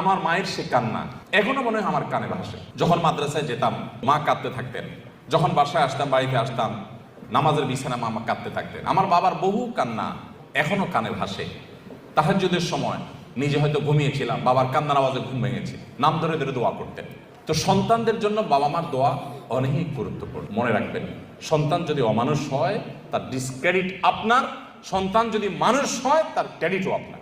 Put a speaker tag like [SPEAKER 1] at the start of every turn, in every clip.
[SPEAKER 1] আমার মায়ের সে কান্না এখনও মনে হয় আমার কানে ভাসে। যখন মাদ্রাসায় যেতাম, মা কাঁদতে থাকতেন। যখন বাসায় আসতাম, বাড়িতে আসতাম, নামাজের বিছানা মা মা কাঁদতে থাকতেন। আমার বাবার বহু কান্না এখনও কানে ভাসে। তাহাজ্জুদের সময় নিজে হয়তো ঘুমিয়েছিলাম, বাবার কান্নার আওয়াজে ঘুম ভেঙেছে, নাম ধরে ধরে দোয়া করতেন। তো সন্তানদের জন্য বাবা মার দোয়া অনেক গুরুত্বপূর্ণ। মনে রাখবেন, সন্তান যদি অমানুষ হয়, তার ডিসক্রেডিট আপনার, সন্তান যদি মানুষ হয়, তার ক্রেডিটও আপনার।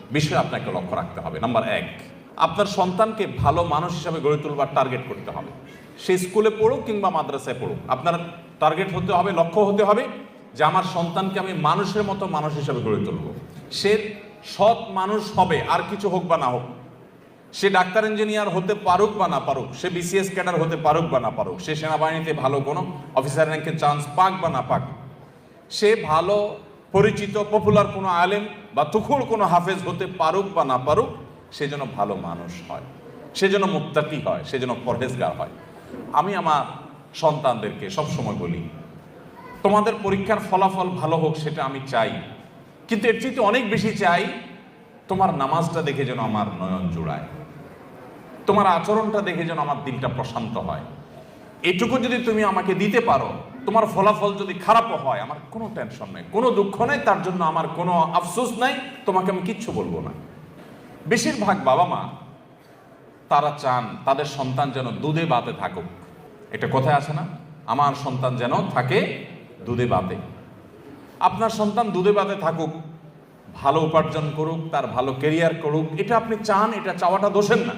[SPEAKER 1] বিষয় আপনাকে লক্ষ্য রাখতে হবে। নাম্বার এক, আপনার সন্তানকে ভালো মানুষ হিসাবে গড়ে তুলবার টার্গেট করতে হবে। সে স্কুলে পড়ুক কিংবা মাদ্রাসায় পড়ুক, আপনার টার্গেট হতে হবে, লক্ষ্য হতে হবে যে আমার সন্তানকে আমি মানুষের মতো মানুষ হিসাবে গড়ে তুলব। সে সৎ মানুষ হবে, আর কিছু হোক বা না হোক, সে ডাক্তার ইঞ্জিনিয়ার হতে পারুক বা না পারুক, সে বিসিএস ক্যাডার হতে পারুক বা না পারুক, সে সেনাবাহিনীতে ভালো কোনো অফিসার র্যাঙ্কের চান্স পাক বা না পাক, সে ভালো পরিচিত পপুলার কোনো আলেম বা তুখুর কোনো হাফেজ হতে পারুক বা না পারুক, সে যেন ভালো মানুষ হয়, সে যেন মুক্তাকি হয়, সে যেন পরহেজগার হয়। আমি আমার সন্তানদেরকে সবসময় বলি, তোমাদের পরীক্ষার ফলাফল ভালো হোক সেটা আমি চাই, কিন্তু এর চেয়ে অনেক বেশি চাই, তোমার নামাজটা দেখে যেন আমার নয়ন জোড়ায়, তোমার আচরণটা দেখে যেন আমার দিনটা প্রশান্ত হয়। এটুকু যদি তুমি আমাকে দিতে পারো তোমার ফলাফল যদি খারাপও হয়, আমার কোনো টেনশন নেই। কোনো দুঃখ নেই, তার জন্য আমার কোনো আফসোস নাই, তোমাকে আমি কিচ্ছু বলব না। বেশিরভাগ বাবা মা, তারা চান তাদের সন্তান যেন দুধে বাতে থাকুক। এটা কোথায় আছে না? আমার সন্তান যেন থাকে দুধে বাতে আপনার সন্তান দুধে বাতে থাকুক, ভালো উপার্জন করুক, তার ভালো কেরিয়ার করুক, এটা আপনি চান, এটা চাওয়াটা দোষের না।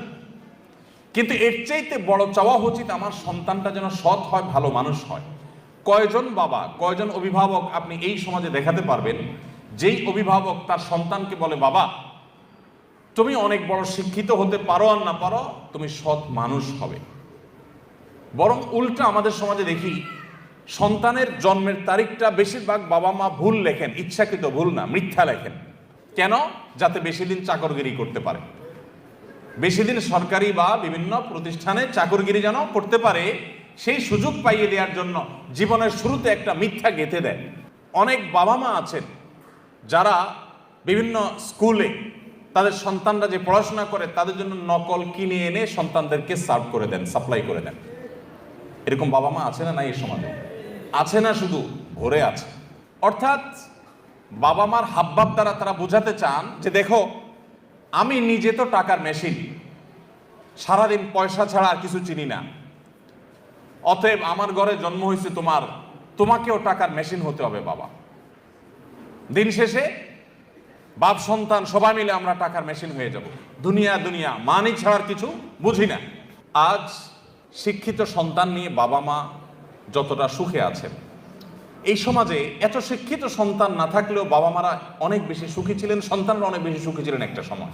[SPEAKER 1] কিন্তু এর চাইতে বড় চাওয়া উচিত আমার সন্তানটা যেন সৎ হয়, ভালো মানুষ হয়। কয়জন বাবা, কয়জন অভিভাবক আপনি এই সমাজে দেখাতে পারবেন? যেই অভিভাবক তার সন্তানকে বলে, বাবা, তুমি অনেক বড় শিক্ষিত হতে পারো আর না পারো, তুমি সৎ মানুষ হবে। বরং উল্টা আমাদের সমাজে দেখি, সন্তানের জন্মের তারিখটা বেশিরভাগ বাবা মা ভুল লেখেন, ইচ্ছাকৃত ভুল না, মিথ্যা লেখেন। কেন? যাতে বেশি দিন চাকরগিরি করতে পারে। বেশি দিন সরকারি বা বিভিন্ন প্রতিষ্ঠানে চাকরগিরি যেন করতে পারে সেই সুযোগ পাইয়ে দেওয়ার জন্য জীবনের শুরুতে একটা মিথ্যা গেঁথে দেয়। অনেক বাবা মা আছেন যারা বিভিন্ন স্কুলে তাদের সন্তানরা যে পড়াশোনা করে তাদের জন্য নকল কিনে এনে সন্তানদেরকে সার্ভ করে দেন, সাপ্লাই করে দেন। এরকম বাবা মা আছে না না এই সমাজে? আছে না শুধু, ভরে আছে। অর্থাৎ বাবা মার হাবভাব দ্বারা তারা বোঝাতে চান যে দেখো, আমি নিজে তো টাকার মেশিন সারাদিন পয়সা ছাড়া আর কিছু চিনি না। অতএব আমার ঘরে জন্ম হয়েছে তোমার। তোমাকেও টাকার মেশিন হতে হবে, বাবা। দিন শেষে বাপ, সন্তান, সবাই মিলে আমরা টাকার মেশিন হয়ে যাব। দুনিয়া দুনিয়া, মানি ছাড়ার কিছু বুঝি না। আজ শিক্ষিত সন্তান নিয়ে বাবা মা যতটা সুখে আছেন, এই সমাজে এত শিক্ষিত সন্তান না থাকলেও বাবা মারা অনেক বেশি সুখী ছিলেন, সন্তানরা অনেক বেশি সুখী ছিলেন একটা সময়।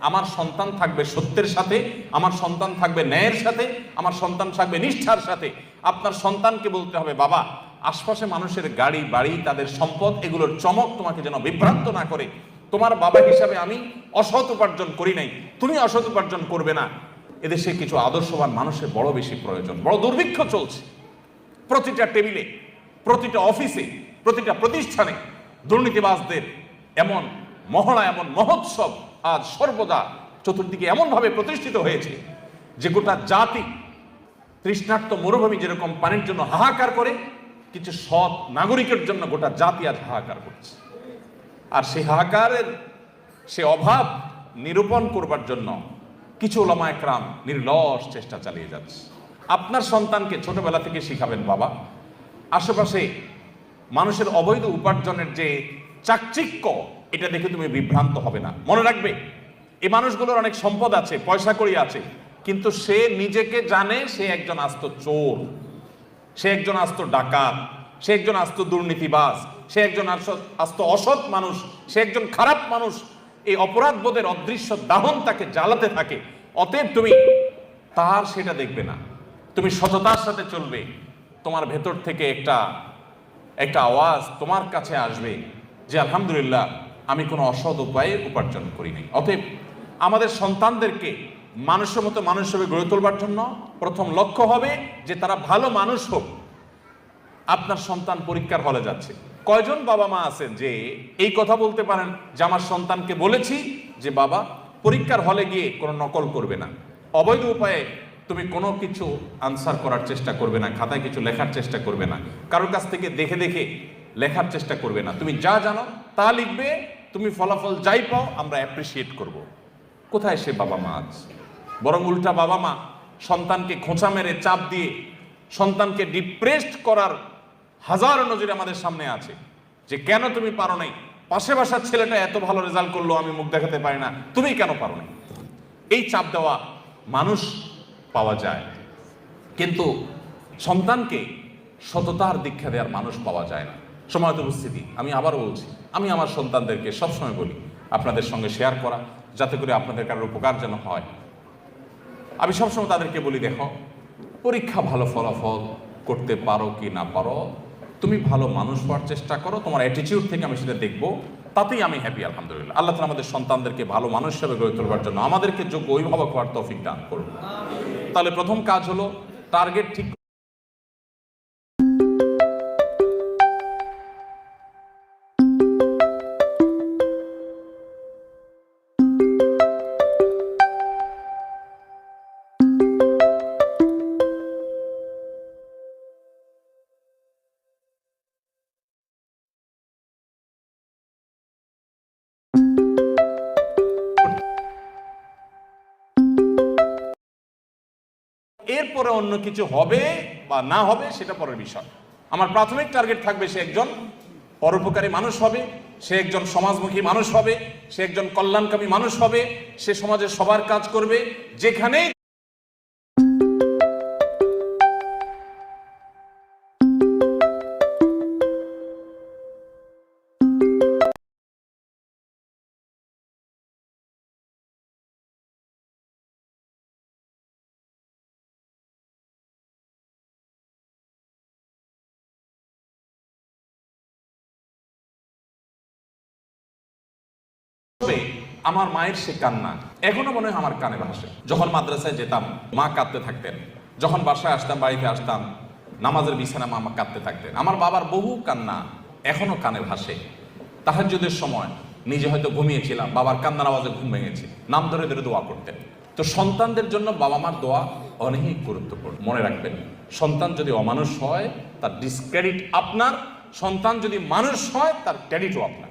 [SPEAKER 1] আমার সন্তান থাকবে সত্যের সাথে, আমার সন্তান থাকবে ন্যায়ের সাথে, আমার সন্তান থাকবে নিষ্ঠার সাথে। আপনার সন্তানকে বলতে হবে, বাবা, আশপাশে মানুষের গাড়ি, বাড়ি, তাদের সম্পদ, এগুলোর চমক তোমাকে যেন বিভ্রান্ত না করে। তোমার বাবা হিসাবে আমি অসৎ উপার্জন করি নাই। তুমি অসৎ উপার্জন করবে না। এদেশে কিছু আদর্শবান মানুষের বড় বেশি প্রয়োজন, বড় দুর্ভিক্ষ চলছে। প্রতিটা টেবিলে, প্রতিটা অফিসে, প্রতিটা প্রতিষ্ঠানে দুর্নীতিবাজদের এমন মহড়া, এমন মহোৎসব আজ সর্বদা চতুর্দিকে এমনভাবে প্রতিষ্ঠিত হয়েছে যে গোটা জাতি তৃষ্ণার্ত মরুভূমি যেরকম পানির জন্য হাহাকার করে, কিছু সৎ নাগরিকের জন্য গোটা জাতি আজ হাহাকার করছে। আর সেই হাহাকারের সে অভাব নিরূপণ করবার জন্য কিছু ওলামা একরাম নির্লস চেষ্টা চালিয়ে যাচ্ছে। আপনার সন্তানকে ছোটবেলা থেকে শিখাবেন বাবা। আশেপাশে মানুষের অবৈধ উপার্জনের যে চাকচিক্য এটা দেখে তুমি বিভ্রান্ত হবে না। মনে রাখবে এই মানুষগুলোর অনেক সম্পদ আছে, পয়সা করি আছে, কিন্তু সে নিজেকে জানে সে একজন আস্ত চোর, সে একজন আস্ত ডাকাত, সে একজন আস্ত দুর্নীতিবাজ, সে একজন আস্ত- অসৎ মানুষ, সে একজন খারাপ মানুষ। এই অপরাধ বোধের অদৃশ্য দাহন তাকে জ্বালাতে থাকে। অতএব তুমি তার সেটা দেখবে না। তুমি সততার সাথে চলবে। তোমার ভেতর থেকে একটা একটা আওয়াজ তোমার কাছে আসবে যে, আলহামদুলিল্লাহ আমি কোনো অসৎ উপায়ে উপার্জন করি নাই। অতএব আমাদের সন্তানদেরকে মানুষের মতো মানুষ হিসেবে গড়ে তোলবার জন্য প্রথম লক্ষ্য হবে যে তারা ভালো মানুষ হোক। আপনার সন্তান পরীক্ষার হলে যাচ্ছে। কয়জন বাবা মা আছেন যে এই কথা বলতে পারেন যে আমার সন্তানকে বলেছি যে, বাবা, পরীক্ষার হলে গিয়ে কোনো নকল করবে না। অবৈধ উপায়ে তুমি কোনো কিছু আনসার করার চেষ্টা করবে না, খাতায় কিছু লেখার চেষ্টা করবে না। কারোর কাছ থেকে দেখে দেখে লেখার চেষ্টা করবে না। তুমি যা জানো তা লিখবে তুমি ফলাফল যাই পাও, আমরা অ্যাপ্রিসিয়েট করব। কোথায় সে বাবা মা আজ বরং উল্টা বাবা মা সন্তানকে খোঁচা মেরে চাপ দিয়ে সন্তানকে ডিপ্রেসড করার হাজার নজির আমাদের সামনে আছে। যে কেন তুমি পারো নাই? পাশে বাসার ছেলেটা এত ভালো রেজাল্ট করল, আমি মুখ দেখাতে পারি না। তুমি কেন পারো নাই? এই চাপ দেওয়া মানুষ পাওয়া যায়। কিন্তু সন্তানকে সততার দীক্ষা দেওয়ার মানুষ পাওয়া যায় না। সময়ত উপস্থিতি, আমি আবারও বলছি, আমি আমার সন্তানদেরকে সবসময় বলি, আপনাদের সঙ্গে শেয়ার করা, যাতে করে আপনাদের কারোর উপকার যেন হয়। আমি সবসময় তাদেরকে বলি, দেখো, পরীক্ষা ভালো ফলাফল করতে পারো কি না পারো, তুমি ভালো মানুষ হওয়ার চেষ্টা করো, তোমার অ্যাটিটিউড থেকে আমি সেটা দেখব, তাতেই আমি হ্যাপি আলহামদুলিল্লাহ। আল্লাহ তালা আমাদের সন্তানদেরকে ভালো মানুষ হিসেবে গড়ে তোলবার জন্য আমাদেরকে যোগ্য অভিভাবক হওয়ার তৌফিক দান করুন। তাহলে প্রথম কাজ হলো টার্গেট ঠিক এরপরে অন্য কিছু হবে বা না হবে, সেটা পরের বিষয়। আমার প্রাথমিক টার্গেট থাকবে সে একজন পরোপকারী মানুষ হবে, সে একজন সমাজমুখী মানুষ হবে, সে একজন কল্যাণকামী মানুষ হবে, সে সমাজে সবার কাজ করবে, যেখানেই তবে আমার মায়ের সে কান্না, এখনও মনে হয় আমার কানে ভাসে। যখন মাদ্রাসায় যেতাম, মা কাঁদতে থাকতেন। যখন বাসায় আসতাম, বাড়িতে আসতাম, নামাজের বিছানা মা কাঁদতে থাকতেন। আমার বাবার বহু কান্না এখনও কানে ভাসে। তাহাজ্জুদের সময় নিজে হয়তো ঘুমিয়েছিলাম, বাবার কান্নার আওয়াজে ঘুম ভেঙেছে, নাম ধরে ধরে দোয়া করতেন। তো সন্তানদের জন্য বাবা মার দোয়া অনেক গুরুত্বপূর্ণ। মনে রাখবেন, সন্তান যদি অমানুষ হয়, তার ডিসক্রেডিট আপনার, সন্তান যদি মানুষ হয়, তার ক্রেডিটও আপনার।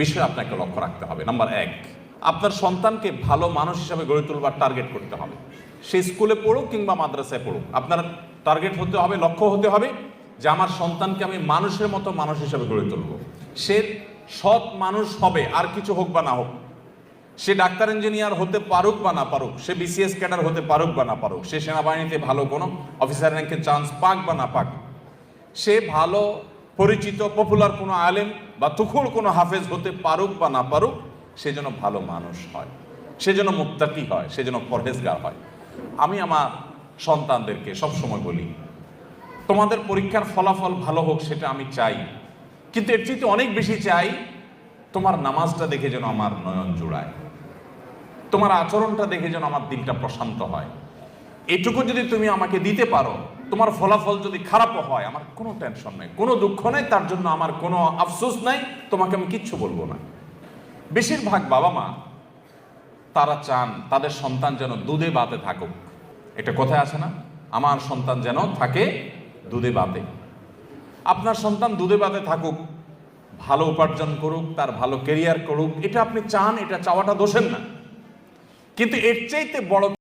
[SPEAKER 1] বিষয় আপনাকে লক্ষ্য রাখতে হবে। নাম্বার এক, আপনার সন্তানকে ভালো মানুষ হিসাবে গড়ে তুলবার টার্গেট করতে হবে। সে স্কুলে পড়ুক কিংবা মাদ্রাসায় পড়ুক, আপনার টার্গেট হতে হবে, লক্ষ্য হতে হবে যে আমার সন্তানকে আমি মানুষের মতো মানুষ হিসাবে গড়ে তুলব। সে সৎ মানুষ হবে, আর কিছু হোক বা না হোক। সে ডাক্তার ইঞ্জিনিয়ার হতে পারুক বা না পারুক, সে বিসিএস ক্যাডার হতে পারুক বা না পারুক, সে সেনাবাহিনীতে ভালো কোনো অফিসার র্যাঙ্কে চান্স পাক বা না পাক। সে ভালো, পরিচিত পপুলার কোনো আলেম বা তুখুর কোনো হাফেজ হতে পারুক বা না পারুক, সে যেন ভালো মানুষ হয়। সে যেন মুত্তাকি হয়, সে যেন পরহেজগার হয়। আমি আমার সন্তানদেরকে সবসময় বলি, তোমাদের পরীক্ষার ফলাফল ভালো হোক সেটা আমি চাই, কিন্তু এর চেয়ে অনেক বেশি চাই, তোমার নামাজটা দেখে যেন আমার নয়ন জোড়ায়। তোমার আচরণটা দেখে যেন আমার দিলটা প্রশান্ত হয়। এটুকু যদি তুমি আমাকে দিতে পারো তোমার ফলাফল যদি খারাপও হয়, আমার কোনো টেনশন নেই। কোনো দুঃখ নেই, তার জন্য আমার কোনো আফসোস নাই, তোমাকে আমি কিচ্ছু বলব না। বেশিরভাগ বাবা মা, তারা চান তাদের সন্তান যেন দুধে বাতে থাকুক। এটা কোথায় আসে না? আমার সন্তান যেন থাকে দুধে বাতে। আপনার সন্তান দুধে বাতে থাকুক, ভালো উপার্জন করুক, তার ভালো কেরিয়ার করুক, এটা আপনি চান, এটা চাওয়াটা দোষের না। কিন্তু এর চাইতে বড়